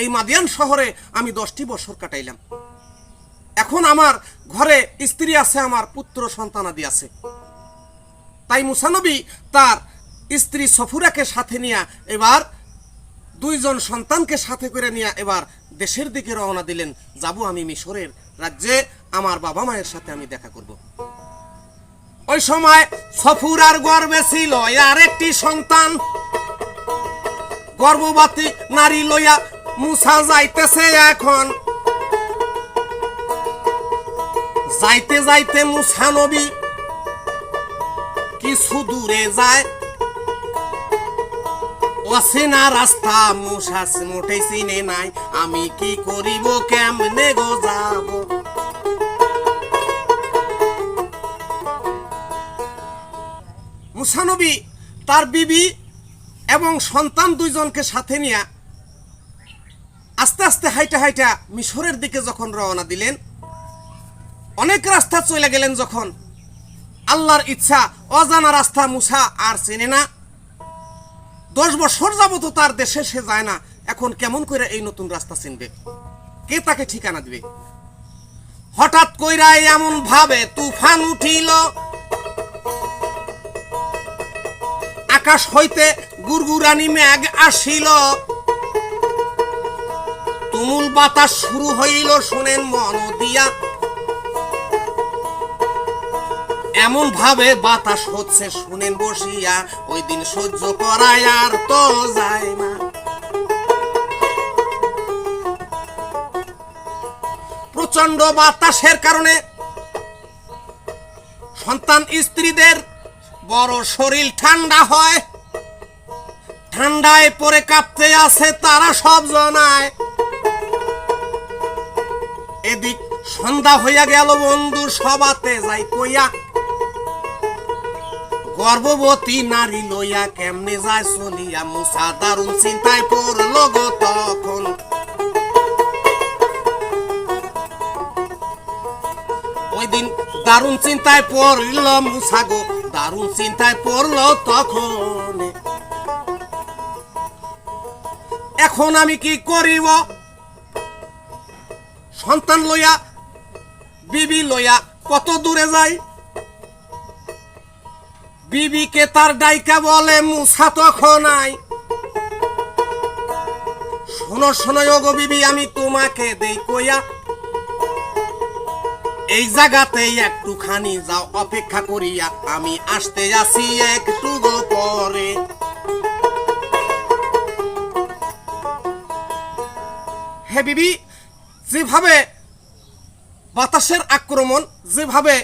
এই মাদিয়ান শহরে আমি দশটি বছর কাটাইলাম। এখন আমার ঘরে স্ত্রী আছে, আমার পুত্র সন্তানাদি আছে। তাই মুসানবী তার স্ত্রী সফুরাকে সাথে নিয়ে এবার দুইজন সন্তানকে সাথে করে নিয়ে এবার দেশের দিকে রওনা দিলেন। যাব আমি মিশরের রাজ্যে, আমার বাবা মায়ের সাথে আমি দেখা করব। ওই সময় সফুরার গর্বে ছিল আর একটি সন্তান। গর্ভবতী নারী লইয়া মুসা যাইতেছে এখন। যাইতে যাইতে মুসা নবী কিছু দূরে যায়। অচেনা রাস্তা মুসা মোটেই চিনে নাই। আমি কি করিব, কেমনে গো যাব মুসানবী তার বিবি এবং সন্তান দুইজনকে সাথে নিয়ে আস্তে আস্তে হাইটা হাইটা মিশরের দিকে যখন রওনা দিলেন, অনেক রাস্তা চলে গেলেন যখন। আল্লাহর ইচ্ছা, অজানা রাস্তা মুসা আর চেনে না। দশ বছর যাবত তার দেশে সে যায় না। এখন কেমন করে এই নতুন রাস্তা চিনবে? কে তাকে ঠিকানা দিবে? হঠাৎ কইরা এমন ভাবে তুফান উঠিল। আকাশ হইতে গুরগুরানি মেঘ আসিল। তুমুল বাতাস শুরু হইল, শুনেন মন দিয়া। এমন ভাবে বাতাস হচ্ছে, শুনেন বসিয়া, ওই দিন সহ্য করায় আর তো যায় না। প্রচণ্ড বাতাসের কারণে সন্তান স্ত্রীদের বড় শরীর ঠান্ডা হয়। ঠান্ডায় পরে কাঁপতে আছে তারা সব জনায়। এদিক সন্ধ্যা হইয়া গেল বন্ধু সবাতে যাই কইয়া। গর্ভবতী নারী লইয়া কেমনে যায় চলিয়া, মুসা দারুণ চিন্তায় পড়ল গো তখন। ওই দিন দারুণ চিন্তায় পড়ল মুসা গো, দারুণ চিন্তায় পড়ল তখন। এখন আমি কি করিব? সন্তান লইয়া, বিবি লইয়া কত দূরে যাই বিবিকে তার ডাইকা বলে মুসা তখন আই শোনো শোনো গো বিবি, আমি তোমাকে দেই কইয়া, এই জায়গাতেই একটুখানি যাও, অপেক্ষা করিয়া আমি আসতে আসি একটু গো পরে। হে বিবি যেভাবে বাতাসের আক্রমণ, যেভাবে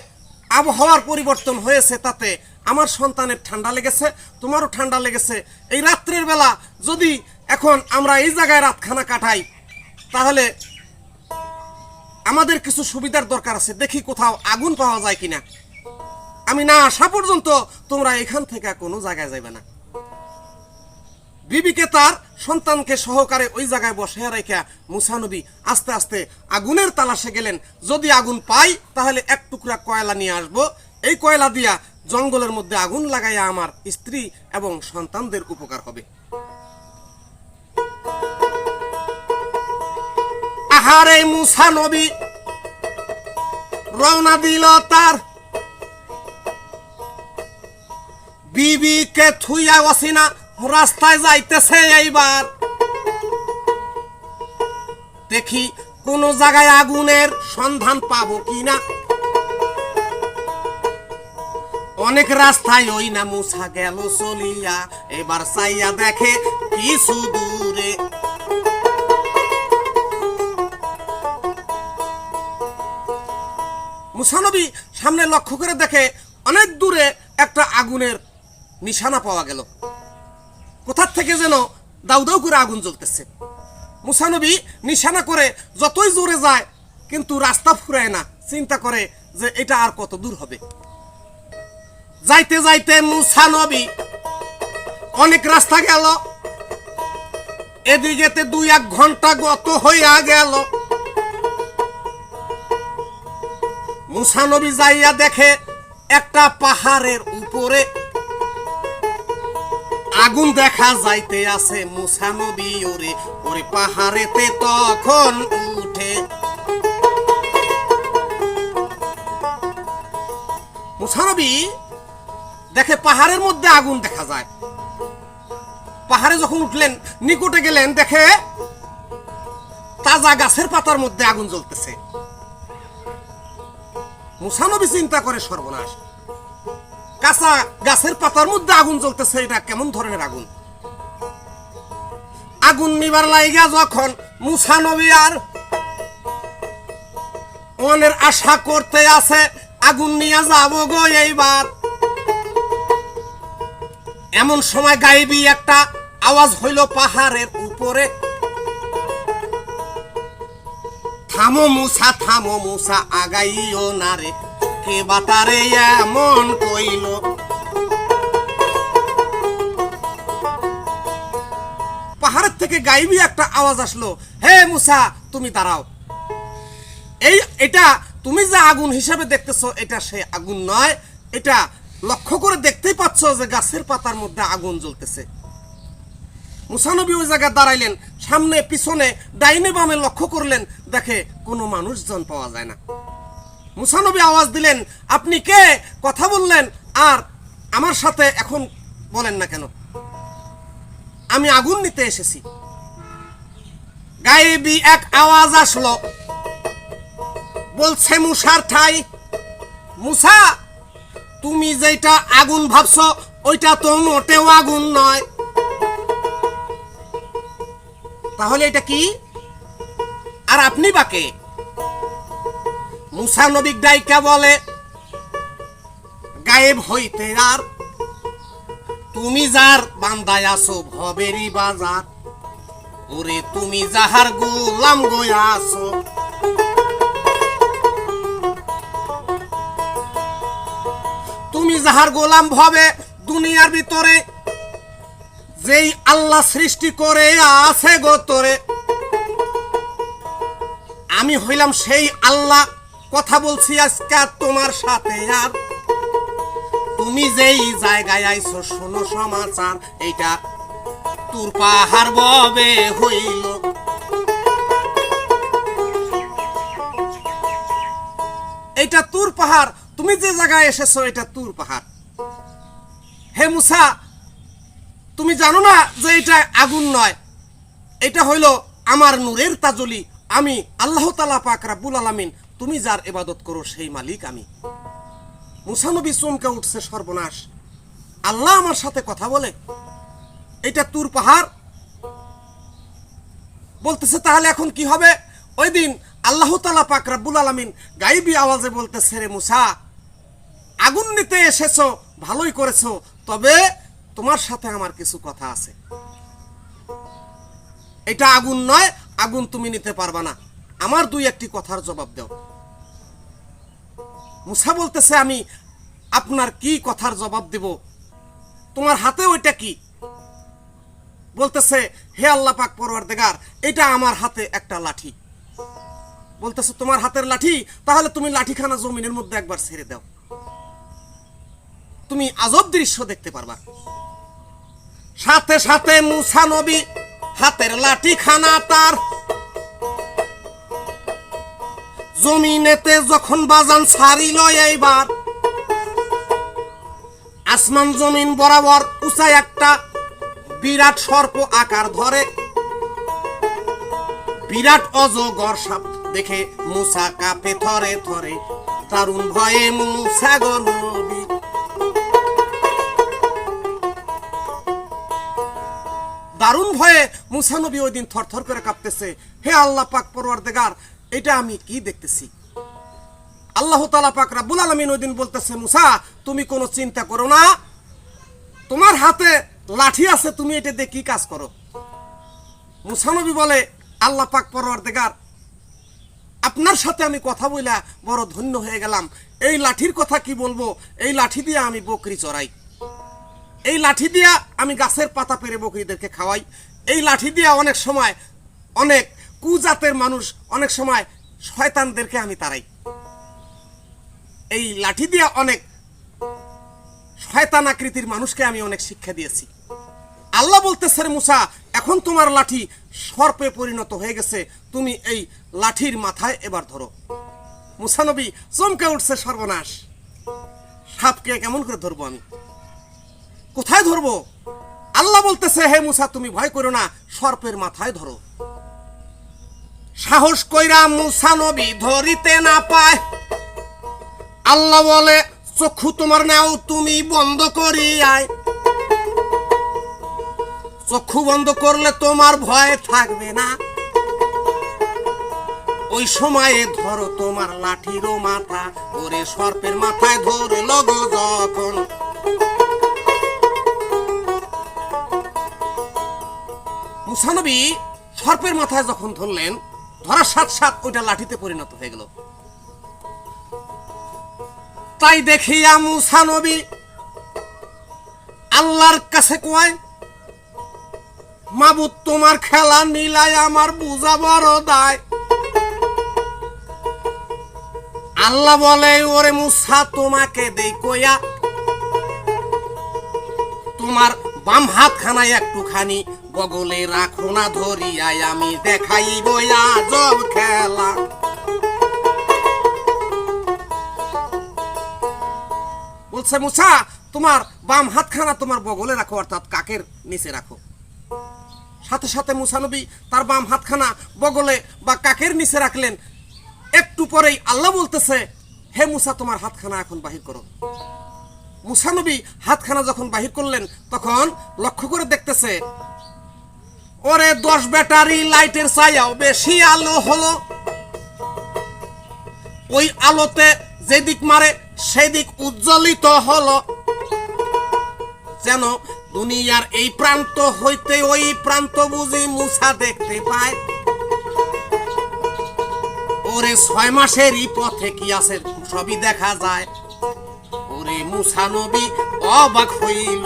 আবহাওয়ার পরিবর্তন হয়েছে তাতে আমার সন্তানের ঠান্ডা লেগেছে, তোমারও ঠান্ডা লেগেছে। এই রাত্রের বেলা যদি এখন আমরা এই জায়গায় রাতখানা কাটাই, তাহলে আমাদের কিছু সুবিধার দরকার আছে। দেখি কোথাও আগুন পাওয়া যায় কিনা। আমি না আসা পর্যন্ত তোমরা এখান থেকে কোনো জায়গায় যাবে না। বিবিকে তার সন্তানকে সহকারে ওই জায়গায় বসে রেখে মুসানবী আস্তে আস্তে আগুনের তালাশে গেলেন। যদি আগুন পাই, তাহলে এক টুকরা কয়লা নিয়ে আসব। এই কয়লা দিয়া জঙ্গলের মধ্যে আগুন লাগাইয়া আমার স্ত্রী এবং সন্তানদের উপকার হবে। আহারে মুসানবী রওনা দিল তার বিবিকে থুইয়া অসিনা রাস্তায় যাইতেছে এইবার। দেখি কোন জায়গায় আগুনের সন্ধান পাবো কিনা। অনেক রাস্তায় ওই না মুছা গেল চলিয়া, এবার চাইয়া দেখে কিছু দূরে। মুসানবী সামনে লক্ষ্য করে দেখে অনেক দূরে একটা আগুনের নিশানা পাওয়া গেল। কোথার থেকে যেন দাউ দাউ করে আগুন জ্বলতেছে। মুসানবী নিশানা করে যতই জোরে যায়, কিন্তু রাস্তা ফুরায় না। চিন্তা করে যে এটা আর কত দূর হবে। যাইতে যাইতে মুসানবী অনেক রাস্তা গেল। এদিকেতে দুই এক ঘণ্টা গত হইয়া গেল। মুসানবী যাইয়া দেখে একটা পাহাড়ের উপরে আগুন দেখা যাইতে আছে মুসা নবী ওরে ওরে পাহাড়েতে তখন উঠে। মুসা নবী দেখে পাহাড়ের মধ্যে আগুন দেখা যায়। পাহাড়ে যখন উঠলেন, নিকটে গেলেন, দেখে তাজা গাছের পাতার মধ্যে আগুন জ্বলতেছে। মুসানবী চিন্তা করে সর্বনাশ। কাঁচা গাছের পাতার মধ্যে আগুন জ্বলতেছে, এটা কেমন ধরনের আগুন? আগুন নিবার লাইগা যখন মুসানবী আর মনের আশা করতে আছে, আগুন নিয়ে যাব গো এইবার। এমন সময় গাইবি একটা আওয়াজ হইল পাহাড়ের উপরে। থামো মুসা থামো মুসা, আগাইও না রে। কে বাতারে এমন কইল। পাহাড়ের থেকে গাইবি একটা আওয়াজ আসলো। হে মুসা, তুমি দাঁড়াও। এই, এটা তুমি যে আগুন হিসাবে দেখতেছো, এটা সে আগুন নয়। এটা লক্ষ্য করে দেখতেই পাচ্ছ যে গাছের পাতার মধ্যে আগুন জ্বলতেছে। মুসানবী ওই জায়গায় দাঁড়াইলেন, সামনে পিছনে ডাইনে বামে লক্ষ্য করলেন, দেখে কোনো মানুষজন পাওয়া যায় না। মুসানবী আওয়াজ দিলেন, আপনি কে? কথা বললেন। আর আমার সাথে এখন বলেন না কেন? আমি আগুন নিতে এসেছি। গায়েবি এক আওয়াজ আসলো। বলছে, মুসার ঠাই, মুসা, তুমি যেটা আগুন ভাবছ, ওইটা তো মোটেও আগুন নয়। তাহলে এটা কি? আর আপনি বাকে মুসা নবী ডাইকা বলে, গায়েব হইতে আর তুমি যার বান্দায় আসো ভবেরি বাজার। ওরে তুমি যাহার গোলাম গয়া আসো তুমি যাহার গোলাম ভবে দুনিয়ার ভিতরে, যেই আল্লাহ সৃষ্টি করে আছে গো তোরে আমি হইলাম সেই আল্লাহ কথা বলছি আজকে তোমার সাথে আর। তুমি যেই জায়গায় আইছো, শোনো সমাচার, এইটা তোর পাহাড় ববে হইল। এটা তুর পাহাড়, তুমি যে জায়গায় এসেছ, এটা তুর পাহাড়। হে মুসা, তুমি জানো না যে এটা আগুন নয়? এটা হইল আমার নূরের তাজলি। আমি আল্লাহ তালা পাক রাব্বুল আলামিন তুমি যার এবাদত করো সেই মালিক আমি। মুসানবী চমকে উঠছে সর্বনাশ। আল্লাহ আমার সাথে কথা বলে, এটা তুর পাহাড়? বলতেছে, তাহলে এখন কি হবে? ওই দিন আল্লাহ তালা পাক রাব্বুল আলামিন গাইবি আওয়াজে বলতেছে, রে মুসা, আগুন নিতে এসেছ, ভালোই করেছ, তবে তোমার সাথে আমার কিছু কথা আছে। এটা আগুন নয়, আগুন তুমি নিতে পারবা না। আমার দুই একটি কথার জবাব দাও। মুসা বলতেছে, আমি আপনার কি কথার জবাব দেব? তোমার হাতে ওইটা কি? বলতেছে, হে আল্লাহ পাক পরওয়ার দেগার এটা আমার হাতে একটা লাঠি। বলতেছে, তোমার হাতের লাঠি? তাহলে তুমি লাঠিখানা জমিনের মধ্যে একবার ছেড়ে দাও। তুমি আজব দৃশ্য দেখতে পারবা। সাথে সাথে মুসা নবী হাতের লাঠি খানা তার জমিনেতে যখন বাজান ছাড়িল এইবার, আসমান জমিন বরাবর উঁচাই একটা বিরাট সর্প আকার ধরে। বিরাট অজগর সাপ দেখে মুসা কাপে থরে থরে, দারুণ ভয়ে মুসা গো নবী দারুণ ভয়ে মুসা নবী ওই দিন থরথর করে কাঁপতেছে। হে আল্লাহ পাক পরওয়ারদেগার এটা আমি কি দেখতেছি? আল্লাহ তালা পাক রাব্বুল আলামিন ওই দিন বলতেছে, মুসা, তুমি কোনো চিন্তা করো না। তোমার হাতে লাঠি আছে, তুমি এটা দিয়ে কি কাজ করো? মুসা নবী বলে, আল্লাহ পাক পরওয়ারদেগার, আপনার সাথে আমি কথা বইলা বড় ধন্য হয়ে গেলাম। এই লাঠির কথা কি বলব? এই লাঠি দিয়ে আমি বকরি চড়াই। এই লাঠি দিয়া আমি গাছের পাতা পেরে বকরিদেরকে খাওয়াই। এই লাঠি দিয়া অনেক সময় অনেক কুজাতের মানুষ অনেক সময় শয়তানদেরকে আমি তাড়াই। এই লাঠি দিয়া অনেক শয়তান আকৃতির মানুষকে আমি অনেক শিক্ষা দিয়েছি। আল্লাহ বলতেছে রে মুসা, এখন তোমার লাঠি সর্পে পরিণত হয়ে গেছে, তুমি এই লাঠির মাথায় এবার ধরো। মুসানবী চমকে উঠছে সর্বনাশ। সাপকে কেমন করে ধরবো আমি? কোথায় ধরবো? আল্লাহ বলতেছে, হে মুসা, তুমি ভয় করো না, সর্পের মাথায় ধরো। সাহস কইরা মুসা নবী ধরিতে না পায়। আল্লাহ বলে, চক্ষু তোমার নাও, তুমি বন্ধ করি আয় চক্ষু বন্ধ করলে তোমার ভয় থাকবে না। ওই সময়ে ধরো তোমার লাঠিরও মাথা, ওরে সর্পের মাথায় ধরল গো যখন। মুসানবী সর্পের মাথায় যখন ধরলেন ধরার সাথ সাথ ওইটা লাঠিতে পরিণত হয়ে গেল। তাই দেখিয়া মুসানবী আল্লাহর কাছে কয়, মাবুদ, তোমার খেলা নীলায় আমার বুঝা বড় দায়। আল্লাহ বলে, ওরে মুসা, তোমাকে দেই কইয়া, তোমার বাম হাত খানায় একটুখানি বগলে রাখো না ধরিয়ায় আমি দেখাইব আজব খেলা। বলছে মুসা তোমার বাম হাতখানা তোমার বগলে রাখো, অর্থাৎ কাকের নিচে রাখো। সাথে সাথে মুসানবী তার বাম হাতখানা বগলে বা কাকের নিচে রাখলেন। একটু পরেই আল্লাহ বলতেছে, হে মুসা তোমার হাতখানা এখন বাহির করো। মুসানবী হাতখানা যখন বাহির করলেন, তখন লক্ষ্য করে দেখতেছে ওরে দশ ব্যাটারি লাইটের ছায়াও বেশি আলো হলো। ওই আলোতে যেদিক মারে সেদিক উজ্জ্বলিত হলো। যেন দুনিয়ার এই প্রান্ত হইতে ওই প্রান্ত বুঝি মুসা দেখতে পায়। ওরে ছয় মাসেরই পথে কি আছে সবই দেখা যায়। ওরে মুসা নবী অবাক হইল।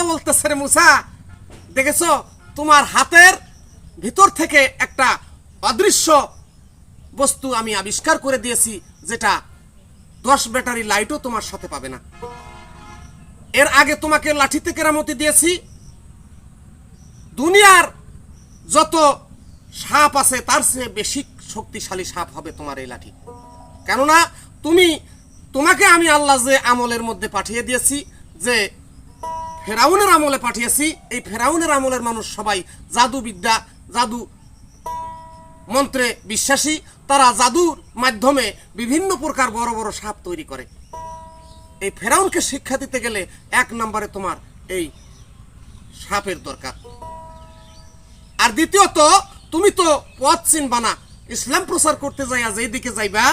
আল্লাহ বলতেছে রে মুসা। দেখেছ? তোমার হাতের ভিতর থেকে একটা অদৃশ্য বস্তু আমি আবিষ্কার করে দিয়েছি, যেটা দশ ব্যাটারি লাইটও তোমার সাথে পাবে না। এর আগে তোমাকে লাঠিতে কেরামতি দিয়েছি। দুনিয়ার যত সাপ আছে, তার চেয়ে বেশি শক্তিশালী সাপ হবে তোমার এই লাঠি। কেননা, তুমি, তোমাকে আমি আল্লাহ যে আমলের মধ্যে পাঠিয়ে দিয়েছি, যে ফেরাউনের আমলে পাঠিয়েছি। এই ফেরাউনের আমলের মানুষ সবাই জাদুবিদ্যা, জাদু মন্ত্রে বিশ্বাসী। তারা জাদুর মাধ্যমে বিভিন্ন প্রকার বড় বড় সাপ তৈরি করে। এই ফেরাউনকে শিক্ষা দিতে গেলে এক নম্বরে তোমার এই সাপের দরকার। আর দ্বিতীয়ত, তুমি তো পথ চিনবা না। ইসলাম প্রচার করতে যাইয়া যেদিকে যাইবা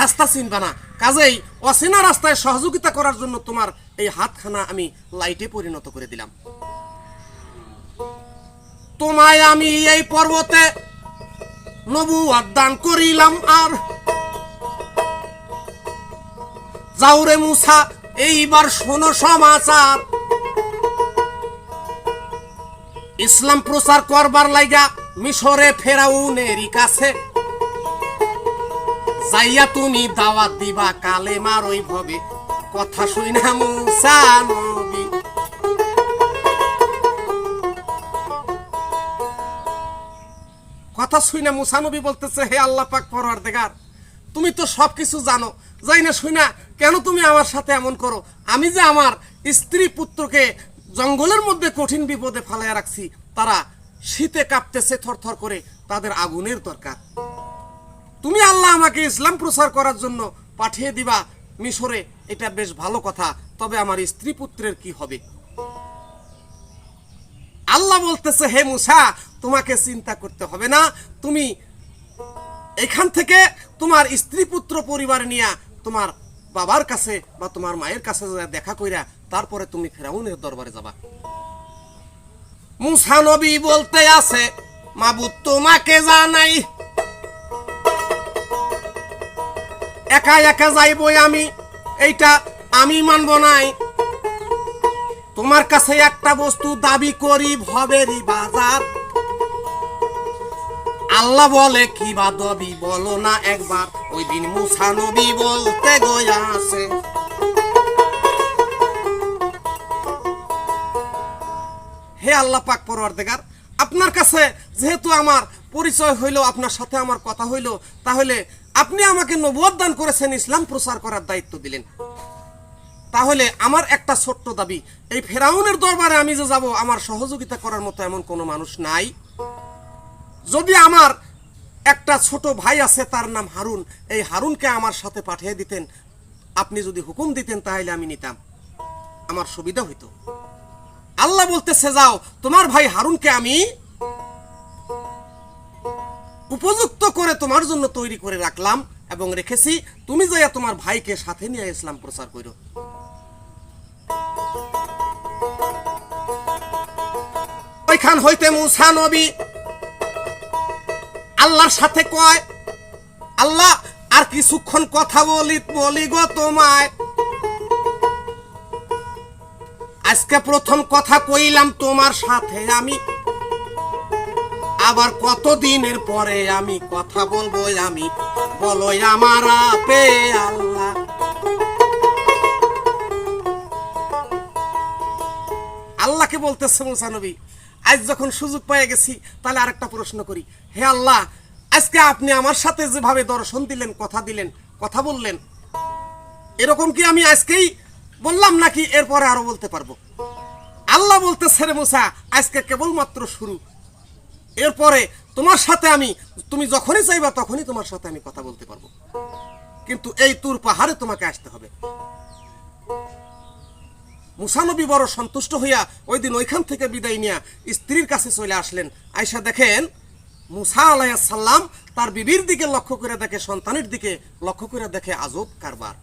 রাস্তা চিনবা না। কাজেই অচেনা রাস্তায় সহযোগিতা করার জন্য তোমার এই হাতখানা আমি লাইটে পরিণত করে দিলাম। তোমায় আমি এই পর্বতে নবু দান করিলাম আর যাওরে মুসা, এইবার শোনো সমাচার। ইসলাম প্রচার করবার লাইগা মিশরে ফেরাউনেরই কাছে যাইয়া তুমি দাওয়াত দিবা, কালে মার ওই ভবে। কথা শুই না মুসা কথা শুই না মুসা নবী বলতেছে, হে আল্লাহ পাক পরওয়ার দেগার তুমি তো সব কিছু জানো। যাই না শুই না, কেন তুমি আমার সাথে এমন করো? আমি যে আমার স্ত্রী পুত্রকে জঙ্গলের মধ্যে কঠিন বিপদে ফালাইয়া রাখছি, তারা শীতে কাঁপতেছে থরথর করে, তাদের আগুনের দরকার। তুমি আল্লাহ আমাকে ইসলাম প্রচার করার জন্য পাঠিয়ে দিবা মিশরে, এটা বেশ ভালো কথা। তবে আমার স্ত্রী পুত্রের কি হবে? আল্লাহ বলতেছে, হে মুসা, তোমাকে চিন্তা করতে হবে না। তুমি এখান থেকে তোমার স্ত্রী পুত্র পরিবার নিয়ে তোমার বাবার কাছে বা তোমার মায়ের কাছে দেখা কইরা তারপরে তুমি ফেরাউনের দরবারে যাবা। মুসা নবী বলতে আছে, মাবুদ তোমাকে জানাই একা একা যাইবই আমি, এইটা আমি মানব নাই। তোমার কাছে একটা বস্তু দাবি করি, ভবেরই বাজার। আল্লাহ বলে, কি বা দবি বলো না একবার, ওই দিন মুসা নবী বলতে গয়াছে হে আল্লাহ পাক পরওয়ারদেগার, আপনার কাছে যেহেতু আমার পরিচয় হইল, আপনার সাথে আমার কথা হইল, তাহলে আপনি আমাকে নবুয়ত দান করেছেন, ইসলাম প্রচার করার দায়িত্ব দিলেন। তাহলে আমার একটা ছোট্ট দাবি, এই ফেরাউনের দরবারে আমি যে যাব, আমার সহযোগিতা করার মতো এমন কোনো মানুষ নাই। যদি আমার একটা ছোট ভাই আছে, তার নাম হারুন, এই হারুনকে আমার সাথে পাঠিয়ে দিতেন, আপনি যদি হুকুম দিতেন, তাহলে আমি নিতাম। আমার সুবিধা হইতো। আল্লাহ বলতেছে, যাও, তোমার ভাই হারুনকে আমি উপযুক্ত করে তোমার জন্য তৈরি করে রাখলাম এবং রেখেছি। তুমি যাইয়া তোমার ভাইকে সাথে নিয়ে ইসলাম প্রচার করো ওইখান হইতে মুসা নবী? আল্লাহর সাথে কয়, আল্লাহ, আর কিছুক্ষণ কথা বলি বলি গো তোমায়। আজকে প্রথম কথা কইলাম তোমার সাথে আমি। আবার কতদিনের পরে আমি কথা বলব, আমি বলো আমার আপে আল্লাহ। আল্লাহকে বলতেছে মুসা নবী, আজ যখন সুযোগ পেয়ে গেছি, তাহলে আরেকটা প্রশ্ন করি। হে আল্লাহ, আজকে আপনি আমার সাথে যেভাবে দর্শন দিলেন, কথা দিলেন, কথা বললেন, এরকম কি আমি আজকেই বললাম নাকি এরপরে আরও বলতে পারব? আল্লাহ বলতেছে রে মুসা, আজকে কেবলমাত্র শুরু। এরপরে তোমার সাথে আমি, তুমি যখনই চাইবা তখনই তোমার সাথে আমি কথা বলতে পারব। কিন্তু এই তুর পাহাড়ে তোমাকে আসতে হবে। মুসানবী বড় সন্তুষ্ট হইয়া ওই দিন ওইখান থেকে বিদায় নিয়া স্ত্রীর কাছে চলে আসলেন। আয়সা দেখেন, মুসা আলাইসাল্লাম তার বিবির দিকে লক্ষ্য করে দেখে, সন্তানের দিকে লক্ষ্য করে দেখে আজব কারবার।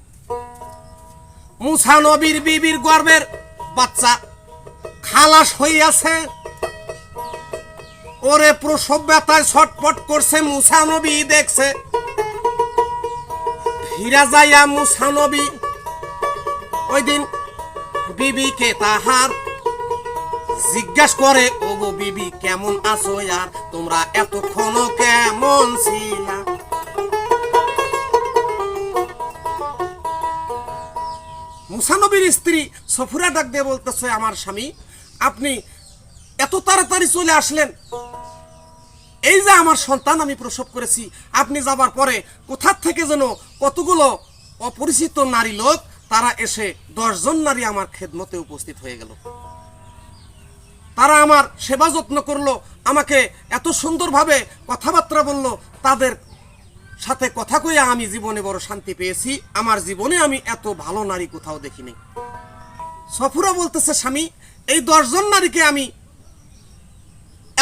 মুসা নবীর বিবির গর্বের বাচ্চা খালাস হইয়াছে। ওরে প্রসব ব্যথায় ছটপট করছে মুসা নবী দেখছে। ফিরা যাইয়া মুসা নবী ওই দিন বিবিকে তাহার জিজ্ঞাস করে ও গো বিবি, কেমন আছো আর তোমরা এতক্ষণ কেমন ছিলা? মুসানবীর স্ত্রী সফুরা ডাক দিয়ে বলতেছে, আমার স্বামী, আপনি এত তাড়াতাড়ি চলে আসলেন। এই যে আমার সন্তান আমি প্রসব করেছি, আপনি যাবার পরে কোথার থেকে যেন কতগুলো অপরিচিত নারী লোক, তারা এসে দশজন নারী আমার খেদমতে উপস্থিত হয়ে গেল। তারা আমার সেবা যত্ন করল, আমাকে এত সুন্দরভাবে কথাবার্তা বলল, তাদের সাথে কথা কইয়া আমি জীবনে বড় শান্তি পেয়েছি। আমার জীবনে আমি এত ভালো নারী কোথাও দেখিনি। সফুরা বলতেছে, স্বামী, এই দশজন নারীকে আমি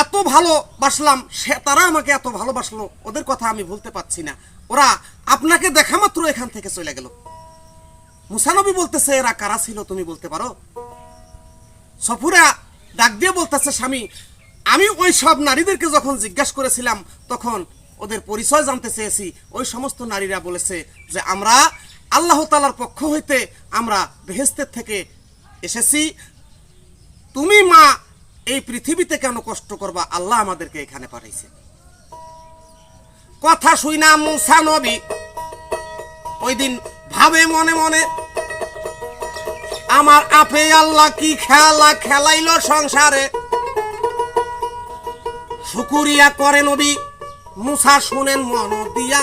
এত ভালোবাসলাম, সে তারা আমাকে এত ভালোবাসলো, ওদের কথা আমি ভুলতে পারছি না। ওরা আপনাকে দেখা মাত্র এখান থেকে চলে গেল। মুসানবী বলতেছে, এরা কারা ছিল তুমি বলতে পারো? সফুরা ডাক দিয়ে বলতেছে, স্বামী, আমি ওই সব নারীদেরকে যখন জিজ্ঞাসা করেছিলাম, তখন ওদের পরিচয় জানতে চেয়েছি। ওই সমস্ত নারীরা বলেছে যে, আমরা আল্লাহ তালার পক্ষ হইতে আমরা বেহেস্তের থেকে এসেছি। তুমি মা এই পৃথিবীতে কেন কষ্ট করবা? আল্লাহ আমাদেরকে এখানে পাঠাইছে কথা শুই না, মুসা নবী। ওই দিন ভাবে মনে মনে, আমার আপে আল্লাহ কি খেলা খেলাইলো সংসারে? শুকুরিয়া করে নবী, মুসা শুনেন মন দিয়া।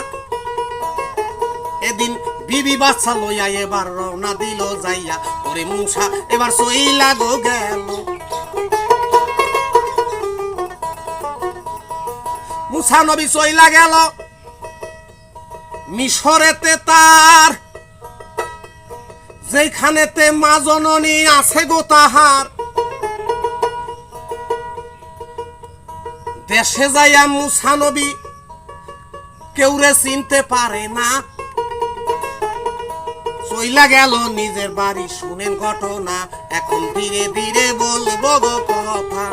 এদিন বিবি বাচ্চা লইয়া এবার রওনা দিল যাইয়া। ওরে মুসা, এবার সইলা গো গেল। মুসা নবী সইলা গেল। মিশরেতে তার যেখানেতে মা জননী আছে গো তাহার। দেশে যাইয়া মুসা নবী কেউরে চিনতে পারে না। চইলা গেল নিজের বাড়ি, শুনেন ঘটনা, এখন ধীরে ধীরে বলব গো কথা।